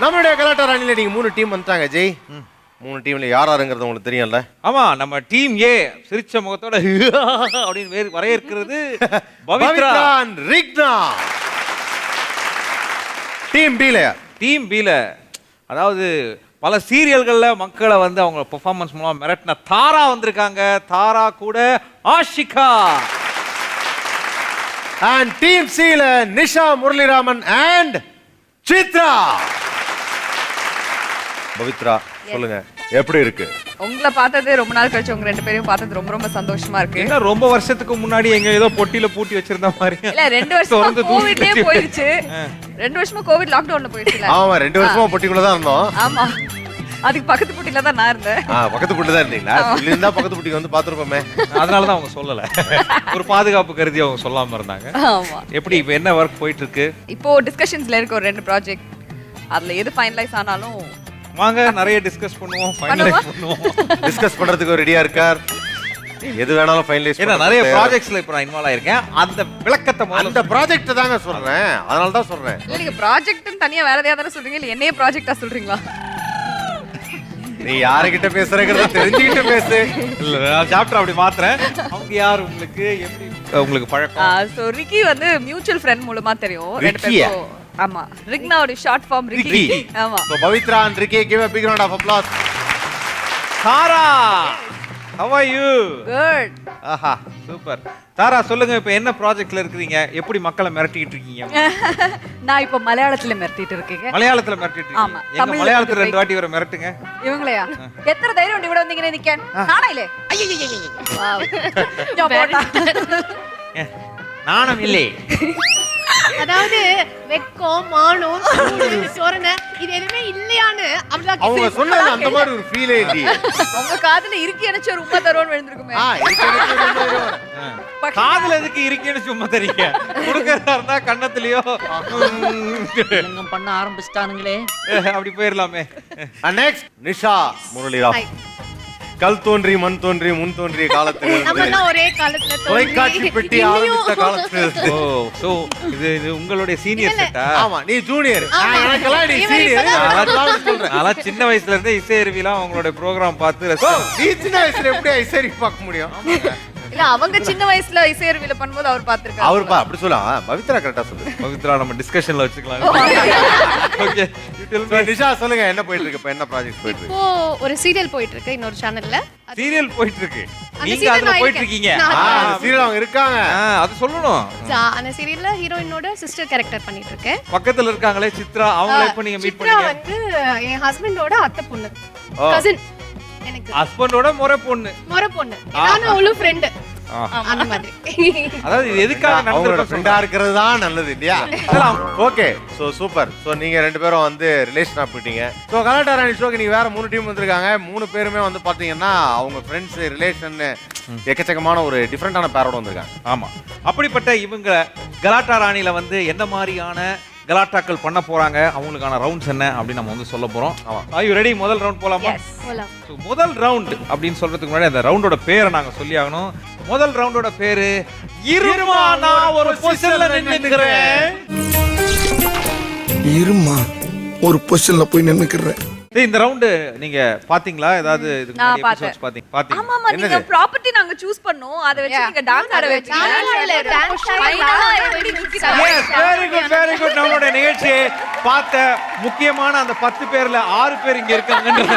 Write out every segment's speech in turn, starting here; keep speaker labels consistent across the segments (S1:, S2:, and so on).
S1: நம்மளுடைய கலாட்டா ராணியில நீங்க மூணு டீம் வந்துட்டாங்க ஜெய். மூணு டீம்ல யார் யாருங்கிறது உங்களுக்கு தெரியும்ல?
S2: ஆமா நம்ம டீம் ஏ சிரிச்ச முகத்தோட அப்படின்னு வரையறுக்கிறது பவித்ரா.
S1: பவித்ரா and ரிக்னா டீம் பில
S2: டீம் பில அதாவது பல சீரியல்கள்ல மக்களை வந்து அவங்க பெர்ஃபார்மன்ஸ் மூலம் மிரட்டின தாரா வந்திருக்காங்க. தாரா கூட ஆஷிகா.
S1: அண்ட் டீம் சில நிஷா முரளிராமன் அண்ட் சித்ரா. பவித்ரா சொல்லுங்க. எப்படி இருக்கு?
S3: உங்களை பார்த்தது ரொம்ப நாள் கழிச்சு உங்க ரெண்டு பேரையும் பார்த்தது ரொம்ப ரொம்ப சந்தோஷமா இருக்கு.
S2: என்ன ரொம்ப வருஷத்துக்கு முன்னாடி எங்க ஏதோ பொட்டியில பூட்டி வச்சிருந்த மாதிரி?
S3: இல்ல ரெண்டு வருஷமா கோவிட்லயே போயிருச்சு. ரெண்டு வருஷமா கோவிட் லாக்டவுன்ல போயிருச்சுல.
S1: ஆமா ரெண்டு வருஷமா பொட்டிக்குள்ள தான் இருந்தோம்.
S3: ஆமா. அதுக்கு பக்கத்து புட்டில தான் நான் இருந்தேன்.
S1: ஆ, பக்கத்து புட்டி தான் இருந்தீங்களா? சொல்லியிருந்தா பக்கத்து புட்டிக்கு வந்து பார்த்துருப்போமே.
S2: அதனால தான் அவங்க சொல்லல. ஒரு பாதுகாப்பு கருதி அவங்க சொல்லாம இருந்தாங்க.
S3: ஆமா.
S2: எப்படி இப்போ என்ன ஒர்க் போயிட்டு இருக்கு?
S3: இப்போ டிஸ்கஷன்ஸ்ல இருக்க ஒரு ரெண்டு ப்ராஜெக்ட் அதுல எது ஃபைனலைஸ் ஆனாலும்
S2: வாங்க நிறைய டிஸ்கஸ் பண்ணுவோம் ஃபைனலைஸ் பண்ணுவோம்?
S1: டிஸ்கஸ் பண்றதுக்கு ரெடியா இருக்கார். எது வேணாலும் ஃபைனலைஸ்
S2: ஏன்னா நிறைய ப்ராஜெக்ட்ஸ்ல இப்போ நான் இன்வால்வ் ஆயிருக்கேன். அந்த விளக்கத்தை முதல்ல
S1: அந்த ப்ராஜெக்ட் தாங்க சொல்றேன். அதனால தான் சொல்றேன்.
S3: இல்ல நீங்க ப்ராஜெக்ட்னு தனியா வேற எதையாவது தானே சொல்றீங்க? இல்ல என்னைய ப்ராஜெக்டா சொல்றீங்களா?
S1: நீ யாருகிட்ட பேசுறங்கிறத தெரிஞ்சுக்கிட்டு பேசு.
S2: இல்ல நான் சாப்டர் அப்படி மாத்துறேன். அவங்க யார் உங்களுக்கு எப்படி? உங்களுக்கு பழக்கம்?
S3: சோ ரிக்கி வந்து மியூச்சுவல் ஃப்ரெண்ட் மூலமா தெரியும். ரெண்டு
S1: ரிக்கியா?
S3: ஆமா. ரிக்னாவோட ஷார்ட் ஃபார்ம் ரிக்கி. ஆமா.
S1: So Pavithra and Ricky give a big round of applause.
S2: Sara how are you
S3: good
S2: Aha super Tara சொல்லுங்க இப்ப என்ன ப்ராஜெக்ட்ல இருக்கிறீங்க? எப்படி மக்களை மிரட்டிட்டு இருக்கீங்க?
S3: நான் இப்போ மலையாளத்துல மிரட்டிட்டு இருக்கேங்க.
S2: மலையாளத்துல மிரட்டிட்டு
S3: ஆமா
S2: எங்க மலையாளத்துல ரெண்டு வாட்டி வர மிரட்டுங்க.
S3: இவங்களையா? எத்தனை தைரியம் உண்டு கூட வந்தீங்க நிக்கேன் நானா இல்ல
S2: ஐயோ நாணம் இல்லை
S4: அதாவது வெக்கம் மானம் சொரணை இது எதுவுமே இல்லையான்னு அவ்வளவு
S1: அவங்க சொன்னது அந்த மாதிரி ஒரு ஃபீலே இல்லையே.
S3: உங்க காதுல இறுக்கி அணைச்சு ஒரு உமா தருவோன்னு விழுந்திருக்குமே.
S1: எனக்கு.
S2: காதுல எதுக்கு இருக்கேன்னு சும்மா தெரியுங்க கொடுக்கறதா இருந்தா கண்ணத்துலயோ
S5: பண்ண ஆரம்பிச்சிட்டானுங்களே.
S2: அப்படி போயிடலாமே
S1: next நிஷா முரளிராம் கல் தோன்றி மண் தோன்றி முன் தோன்றிய காலத்தில்
S4: ஒரே காலத்துல
S1: தொலைக்காட்சி
S4: தோன்றி,
S1: பெட்டி ஆரம்பித்த காலத்தில் இருந்து
S2: ஓ சோ இது இது உங்களுடைய சீனியர் செட்டா
S1: ஆமா நீ ஜூனியர். எனக்கெல்லாம் நீ சீனியர்
S2: அதெல்லாம் சின்ன வயசுல இருந்தே இசை அருவிலாம் உங்களுடைய ப்ரோக்ராம் பார்த்து
S1: நீ சின்ன வயசுல எப்படி ஐசரி பார்க்க முடியும்?
S3: இல்ல அவங்க சின்ன வயசுல இசையருவில பண்ணும்போது அவர் பாத்துருக்காரு
S1: அவர் பா அப்படி சொல்ல ஆ, பவித்ரா கரெக்டா சொல்லு.
S2: பவித்ரா நம்ம டிஸ்கஷன்ல வச்சுக்கலாம். ஓகே
S1: நிஷா சொல்லுங்க என்ன போயிட்டு இருக்கு இப்ப என்ன ப்ராஜெக்ட் போயிட்டு இருக்கு
S4: இப்போ ஒரு சீரியல் போயிட்டு இருக்கு இன்னொரு சேனல்ல
S2: சீரியல் போயிட்டு இருக்கு நீங்க அதுல போயிட்டு. இருக்கீங்க
S1: சீரியல் அவங்க இருக்காங்க.
S2: அது சொல்லணும்.
S4: அந்த சீரியல்ல ஹீரோயினோட சிஸ்டர் கேரக்டர் பண்ணிட்டு இருக்கேன்
S2: பக்கத்துல இருக்காங்களே சித்ரா. அவங்கள இப்ப நீங்க மீட் பண்ணீங்க.
S4: வந்து என் ஹஸ்பண்டோட அத்தை பொண்ணு. கசின் எனக்கு.
S2: ஹஸ்பண்டோட முறை பொண்ணு.
S4: முறை பொண்ணு. நானும் அவளும் ஃப்ரெண்டு. அந்த மாதிரி.
S2: அதாவது இது எதுக்காக
S1: அவங்களோட
S2: நடந்திருக்கும்
S1: ஃப்ரெண்டா இருக்கிறது தான் நல்லது இல்லையா? ஓகே. சோ சூப்பர் சோ நீங்க ரெண்டு பேரும் வந்து ரிலேஷனா போயிட்டீங்க. சோ கலாட்டா ராணி ஷோக்கு நீங்க வேற மூணு டீம் வந்திருக்காங்க. மூணு பேருமே வந்து பாத்தீங்கன்னா அவங்க ஃப்ரெண்ட்ஸ் ரிலேஷன் எக்கச்சக்கமான ஒரு டிஃப்ரெண்டான பேரோட வந்திருக்காங்க.
S2: ஆமா. அப்படிப்பட்ட இவங்க கலாட்டா ராணில வந்து என்ன மாதிரியான கலாட்டாக்கள் பண்ண போறாங்க? அவங்களுக்கான ரவுண்ட்ஸ் என்ன? அப்படின்னு நம்ம வந்து சொல்ல போறோம்.
S1: ஆமா.
S2: ஆர் யூ ரெடி முதல் ரவுண்ட் போலாமா?
S3: எஸ்
S4: போலாம்.
S2: So, முதல் ரவுண்ட் அப்படின்னு சொல்றதுக்கு முன்னாடி அந்த ரவுண்டோட பேரை நாங்க சொல்லி ஆகணும். முதல் ரவுண்டோட பேரு இருமா நான் ஒரு பொசிஷன்ல நின்னுக்கிறேன்.
S6: இருமா ஒரு பொசிஷன்ல போய் நின்னுக்கிறேன்.
S2: இந்த ரவுண்டு நீங்க பாத்தீங்களா? ஏதாவது இதுக்கு முன்னாடி episodes பாத்தீங்க பாத்தீங்க
S3: ஆமா ஆமா நீங்க ப்ராப்பர்ட்டி நாங்க சூஸ் பண்ணோம். அத வச்சு நீங்க டான்ஸ் ஆட வச்சீங்க
S2: very good, very good. நம்மளுடைய நிகழ்ச்சியை பார்த்த முக்கியமான அந்த பத்து பேர்ல ஆறு பேர் இங்க இருக்காங்கன்றத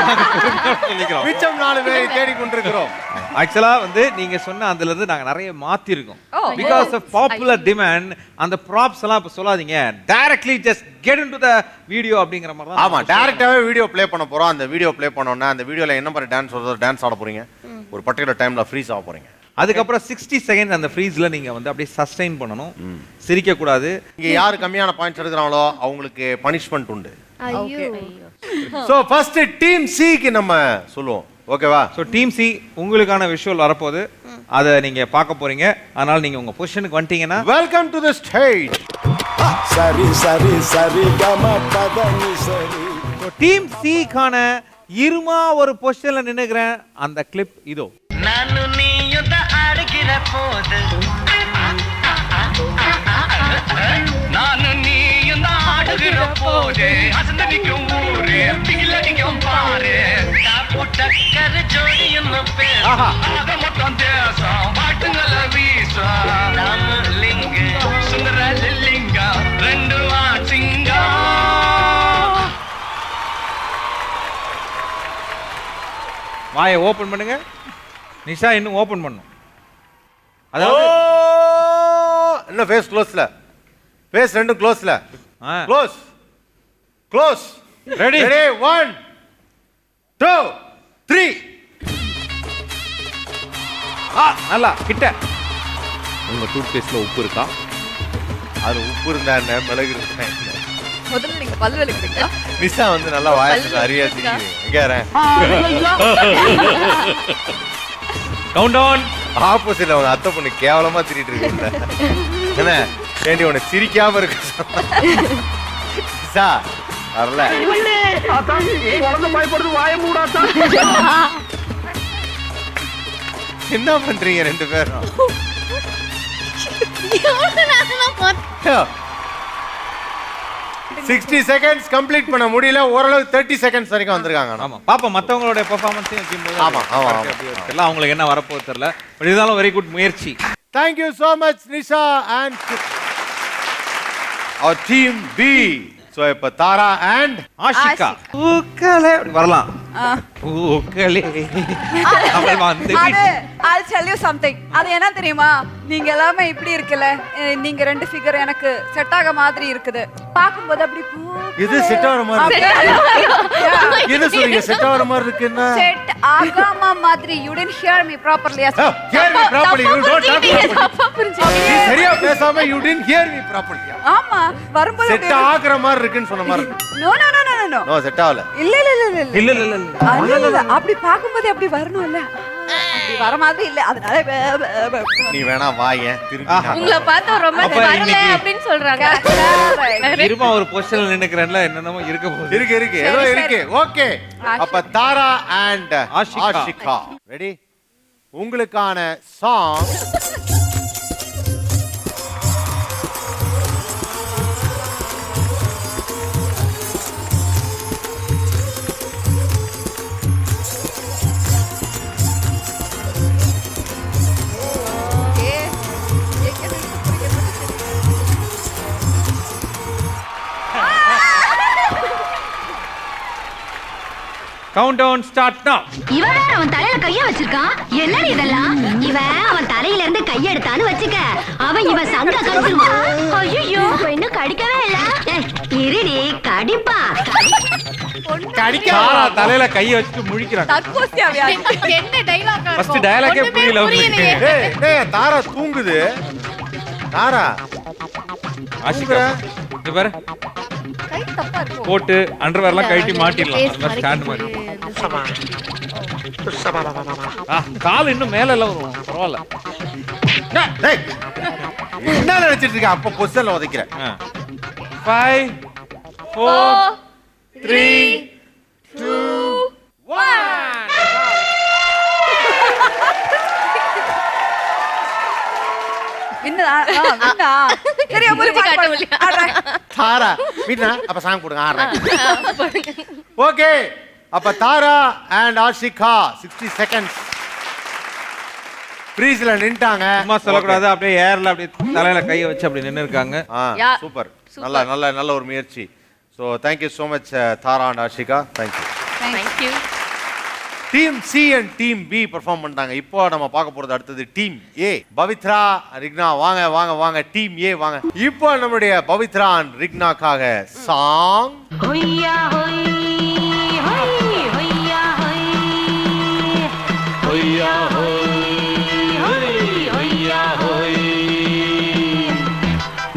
S2: சொல்லிக்கிறோம்.
S1: மிச்சம் நாலு பேரை தேடி கொண்டிருக்கிறோம்.
S2: ஆக்சுவலா வந்து நீங்க சொன்ன அதுல இருந்து நாங்க நிறைய மாத்திருக்கோம்.
S3: Oh.
S2: Because of popular demand அந்த ப்ராப்ஸ் எல்லாம் இப்ப சொல்லாதீங்க. Directly just get into the video அப்படிங்கிற மாதிரி
S1: ஆமா டைரக்டாவே வீடியோ ப்ளே பண்ண போறோம். அந்த வீடியோ ப்ளே பண்ணோம்னா அந்த வீடியோல என்ன மாதிரி டான்ஸ் வருதோ டான்ஸ் ஆட போறீங்க. ஒரு பர்டிகுலர் டைம்ல ஃப்ரீஸ் ஆக போறீங்க.
S2: அதுக்கப்புறம் சிக்ஸ்டி செகண்ட் அந்த ஃப்ரீஸ்ல நீங்க வந்து அப்படியே சஸ்டைன் பண்ணணும். சிரிக்க கூடாது.
S1: இங்க யாரு கம்மியான பாயிண்ட்ஸ் எடுக்கிறாங்களோ அவங்களுக்கு பனிஷ்மெண்ட் உண்டு. சோ ஃபர்ஸ்ட் டீம் சிக்கு நம்ம சொல்லுவோம். ஓகேவா
S2: ஸோ டீம் சி உங்களுக்கான விஷுவல் வரப்போகுது. அதை நீங்க பார்க்க போறீங்க. அதனால நீங்க உங்க பொசிஷனுக்கு வந்துட்டீங்கன்னா
S1: வெல்கம் டு த ஸ்டேஜ்
S6: சரி சரி சரி கம பதனி சரி.
S2: டீம் சிக்கான இருமா ஒரு பொசிஷன்ல நின்னுக்கிறேன். அந்த கிளிப் இதோ.
S5: நானும் நீயும் தான் அழுகிற
S7: போது. நானும் நீயும் தான் ஆடுகிற போது. அசந்து நிற்கும் ஊரு பாட்டுங்கள வீசும்.
S2: வாயை ஓபன் பண்ணுங்க. நிஷா இன்னும் ஓபன் பண்ணும். அதாவது
S1: இன்னும் ஃபேஸ் க்ளோஸ்ல ஃபேஸ் ரெண்டும் க்ளோஸ்ல
S2: ஆ.
S1: Close close
S2: Ready?
S1: Ready one two three
S2: ஆ நல்லா கிட்ட. உங்க டூத் பேஸ்ட்ல உப்பு இருக்கா?
S1: அது உப்பு இருந்தா என்ன? மிளகு இருந்தா என்ன?
S3: முதல்ல நீங்க பல் விளக்குறீங்களா
S1: நிஷா வந்து நல்லா அரியா திரியுது எங்கேறேன்
S2: கவுண்ட் டவுன்
S1: ஆப்போசிட்ல அவங்க அத்தை பொண்ணு கேவலமா திரிட்டு இருக்குல்ல என்ன? ஏண்டி உன்னை சிரிக்காம இருக்கு நிஷா வரல. என்ன பண்றீங்க ரெண்டு பேரும்? சிக்ஸ்டி செகண்ட்ஸ் கம்ப்ளீட் பண்ண முடியல ஓரளவு தேர்ட்டி செகண்ட்ஸ் வரைக்கும் வந்திருக்காங்க
S2: ஆமாம் பாப்போம் மற்றவங்களுடைய பெர்ஃபார்மன்ஸையும் வைக்கும்போது
S1: ஆமாம் ஆமாம்
S2: எல்லாம் அவங்களுக்கு என்ன வரப்போகுது தெரில பட் இருந்தாலும் வெரி குட் முயற்சி.
S1: Thank you so much Nisha and our team B So, இப்ப தாரா and
S2: ஆஷிகா. பூக்களே. வரலாம். பூக்களே. அவள் வந்து
S3: அது I'll tell you something. அது என்ன தெரியுமா? நீங்க எல்லாமே இப்படி இருக்குல்ல. நீங்க ரெண்டு ஃபிகர் எனக்கு செட் ஆக மாதிரி இருக்குது. பாக்கும்போது அப்படி
S1: இது செட் மாதிரி என்ன சொல்றீங்க செட் மாதிரி இருக்குன்னா
S3: செட் ஆகாம மாதிரி you tend hear
S1: me properly as hear me properly you don't
S3: talk properly
S1: நீ சரியா பேசாம you tend hear me properly
S3: ஆமா வரும்போது
S1: செட் ஆகுற மாதிரி இருக்குன்னு சொன்ன மாதிரி
S3: no no no no no
S1: set ஆகல.
S3: இல்ல இல்ல இல்ல இல்ல
S2: இல்ல. இல்ல
S3: அப்படி பாக்கும்போது அப்படி வரணும்ல? அப்படி வர மாதிரி இல்ல. அதனால
S1: நீ வேணா. நான்
S4: உங்களை பார்த்தா ரொம்ப வரல அப்படின்னு சொல்றாங்க.
S2: இருமா ஒரு பொசிஷன்ல நின்னுக்கிறேன்ல. என்னென்னமோ இருக்க போகுது.
S1: இருக்கு இருக்கு. ஏதோ இருக்கு. ஓகே. அப்ப தாரா அண்ட்
S2: ஆஷிகா.
S1: ஆஷிகா. ரெடி உங்களுக்கான song
S2: count down start now
S8: இவன் வேற அவன் தலையில கைய வச்சிருக்கான் என்னடி இதெல்லாம்? இவன் அவன் தலையில இருந்து கையெடுத்தான்னு வச்சுக்க. அவன் இவன் சங்க கடிச்சிருவான் ஐயோ இன்னும் கடிக்கவே இல்ல. இருடி கடிப்பா.
S2: சாரா தலையில கைய வச்சுட்டு.
S4: என்ன
S2: ஏ புரியல.
S1: ஏய் தாரா தூங்குது. தாரா.
S2: ஆஷிகா இங்க பாரு. போட்டு அண்டர்வேர்லாம் கழட்டி மாட்டிடலாம். ஸ்டாண்ட் மாதிரி கால் இன்னும் மேல எல்லாம் வரும். பரவாயில்ல.
S1: டேய் என்ன நினைச்சிட்டு இருக்க? அப்ப பொசிஷன்ல உதைக்கிறேன்.
S2: ஃபைவ் ஃபோர் த்ரீ
S4: முடியல.
S3: ஆடுறேன்.
S1: தாரா வீட்டுனா அப்ப சாங் கொடுங்க ஆடுறேன் ஓகே அப்ப Tara and Ashika sixty seconds ஃப்ரீஸ்ல நின்ட்டாங்க.
S2: சும்மா சொல்லக்கூடாது அப்படியே ஏர்ல அப்படியே தலையில கைய வச்சு அப்படி நின்னு இருக்காங்க.
S1: சூப்பர். நல்ல நல்ல நல்ல ஒரு முயற்சி. So thank you so much Tara and Ashika. Thank you
S4: thank you
S1: team C and team B perform பண்ணிட்டாங்க. இப்போ நம்ம பார்க்க போறது அடுத்தது டீம் ஏ பவித்ரா ரிக்னா வாங்க வாங்க வாங்க. டீம் ஏ வாங்க. இப்போ நம்மளுடைய பவித்ரா அண்ட் ரிக்னாக்காக சாங்
S8: হইয়া হইয়া হই।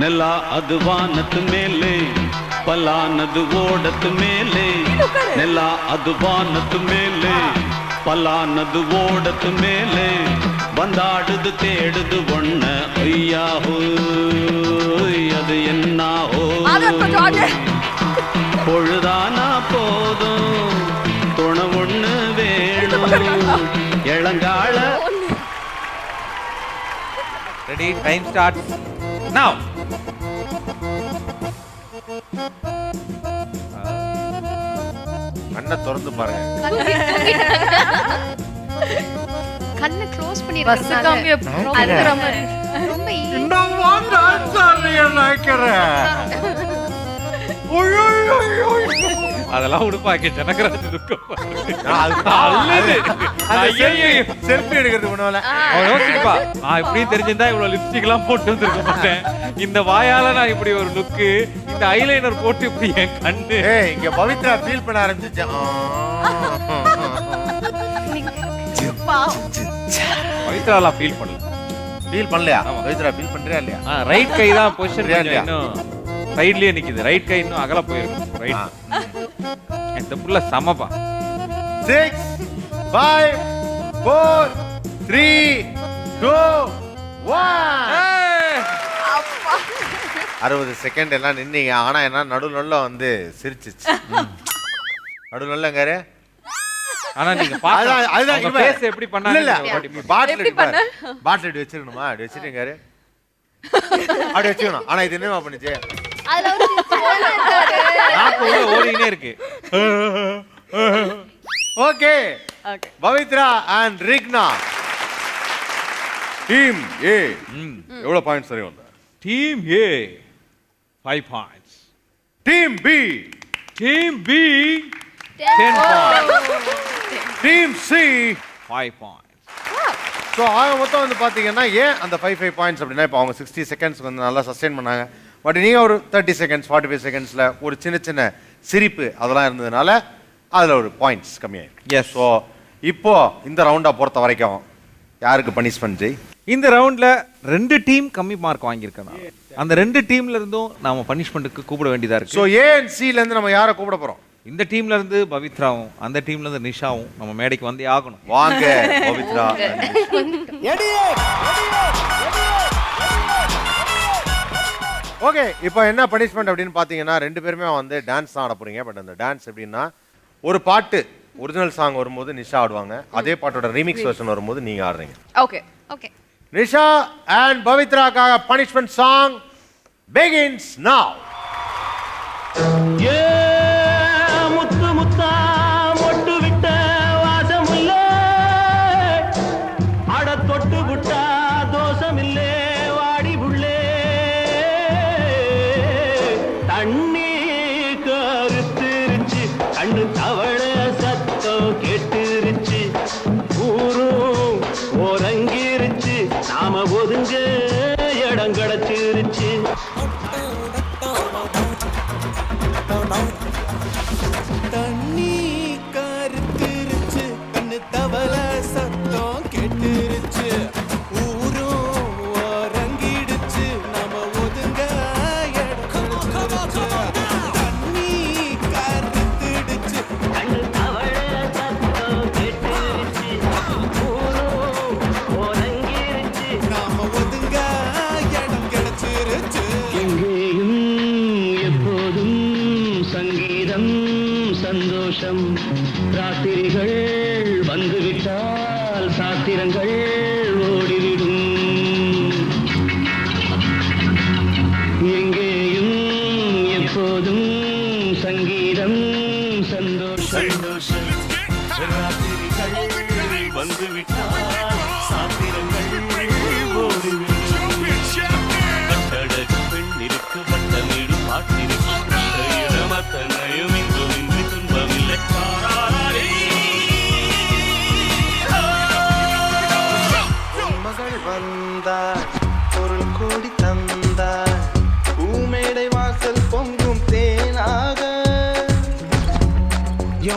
S9: நிலா அது வானத்து மேலே பலானது ஓடத்து மேலே நிலா அது வானத்து மேலே பலானது ஓடத்து மேலே வந்தாடுது தேடுது ஒண்ண ஐயாஹோ அது
S3: என்னாஹோ
S9: பொழுதானா போ இளங்கால
S2: ரெடி டைம் ஸ்டார்ட் நவ
S1: கண்ணை திறந்து பாருங்க.
S4: கண்ணை க்ளோஸ்
S3: பஸ் காமிய
S4: பண்ணிருக்கனால
S3: அழுகுற மாதிரி
S4: ரொம்ப.
S1: இன்னும் டான்ஸ் நினைக்கிறேன்.
S2: அதெல்லாம் உடுப்பாக்கி ஜனகராஜ் துக்கம்
S1: செல்ஃபி எடுக்கிறது பண்ணுவல
S2: அவன் யோசிப்பா நான் இப்படியும் தெரிஞ்சிருந்தா இவ்வளவு லிப்ஸ்டிக் எல்லாம் போட்டு வந்திருக்க மாட்டேன். இந்த வாயால நான் இப்படி ஒரு லுக்கு இந்த ஐலைனர் போட்டு இப்படி என் கண்ணு.
S1: ஏய் இங்க பவித்ரா ஃபீல் பண்ண ஆரம்பிச்சிச்சு
S2: பவித்ராலாம் ஃபீல் பண்ணல.
S1: ஃபீல் பண்ணலையா. பவித்ரா ஃபீல் பண்றியா இல்லையா?
S2: ரைட் கை தான் பொசிஷன்
S1: இல்லையா?
S2: சைட்லயே நிக்குது. ரைட் கை இன்னும் அகல போயிருக்கும் ரைட் இந்த புள்ள சமப்பா
S1: six five four three two one அறுபது செகண்ட் எல்லாம் நின்னீங்க. ஆனா என்ன நடு நடுல வந்து சிரிச்சிச்சு. நடு நடுலங்காரு
S2: ஆனா நீங்க
S1: அதுதான்
S2: face எப்படி பண்ணாங்க
S1: இல்ல பாட்டில்
S3: எப்படி
S1: எப்படி பண்ண பாட்டில் வச்சிருக்கணுமா அப்படி வச்சிருக்காரு அப்படி வச்சுக்கணும் ஆனா இது என்னமா பண்ணுச்சு?
S4: அதுல ஒரு.
S2: நாக்கு ஓடிக்கினே இருக்கு.
S1: Okay.
S3: Okay.
S1: Pavithra and Rigna. Team A எவ்வளவு பாயிண்ட்ஸ் சரி வந்த
S2: team A five points
S1: team B
S2: team B ten points
S1: team C
S2: five points
S1: so ஆக மொத்தம் வந்து பார்த்தீங்கன்னா ஏன் அந்த ஃபைவ் ஃபைவ் பாயிண்ட்ஸ் அப்படின்னா இப்போ அவங்க சிக்ஸ்டி செகண்ட்ஸ்க்கு வந்து நல்லா சஸ்டெயின் பண்ணாங்க? பட் நீங்கள் ஒரு தேர்ட்டி செகண்ட்ஸ் ஃபார்ட்டி ஃபைவ் செகண்ட்ஸில் ஒரு சின்ன சின்ன சிரிப்பு அதெல்லாம் இருந்ததுனால அதில் ஒரு பாயிண்ட்ஸ் கம்மியாயிருக்கு.
S2: Yes.
S1: ஸோ இப்போ இந்த ரவுண்டை பொறுத்த வரைக்கும் யாருக்கு பனிஷ்மெண்ட் ஜெய்?
S2: இந்த ரவுண்ட்ல ரெண்டு டீம் கம்மி மார்க் வாங்கியிருக்கேன் நான். அந்த ரெண்டு டீம்ல இருந்தும் நாம பனிஷ்மெண்ட்டுக்கு கூப்பிட வேண்டியதா
S1: ஸோ
S2: இருக்கு
S1: ஏ அண்ட் சிலேருந்து நம்ம யாரை கூப்பிட போகிறோம்
S2: இந்த டீம்ல இருந்து பவித்ராவும் அந்த டீம்ல இருந்து நிஷாவும் நம்ம மேடைக்கு வந்தே ஆகணும்.
S1: வாங்க பவித்ரா. ஓகே இப்போ என்ன பனிஷ்மெண்ட் அப்படின்னு பார்த்தீங்கன்னா ரெண்டு பேருமே வந்து டான்ஸ் தான் ஆட போறீங்க. பட் அந்த டான்ஸ் எப்படின்னா ஒரு பாட்டு ஒரிஜினல் சாங் வரும்போது நிஷா ஆடுவாங்க. அதே பாட்டோட ரீமிக்ஸ் வெர்ஷன் வரும்போது நீங்க ஆடுறீங்க.
S3: ஓகே
S4: ஓகே
S1: நிஷா அண்ட் பவித்ராக்காக பனிஷ்மெண்ட் சாங் பிகின்ஸ் நவ்
S9: ஏ சாத்திரங்கள் ஓடிவிடும். எங்கேயும் எப்போதும் சங்கீதம் சந்தோஷம். ராத்திரிகள்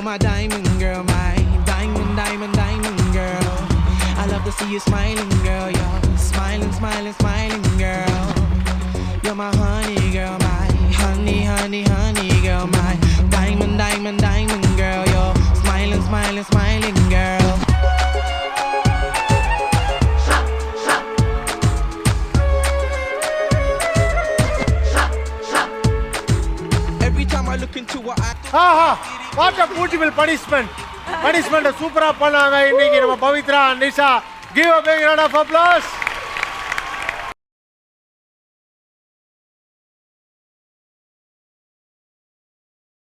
S10: my diamond girl, my diamond, diamond, diamond girl. I love to see you smiling, girl. You're smiling, smiling, smiling, girl. You're my honey girl, my honey, honey, honey girl, my diamond, diamond, diamond girl. You're smiling, smiling, smiling,
S1: what a beautiful punishment punishment சூப்பரா பண்ணாங்க. இன்னைக்கு நம்ம Pavithra Nisha. Give a big round of applause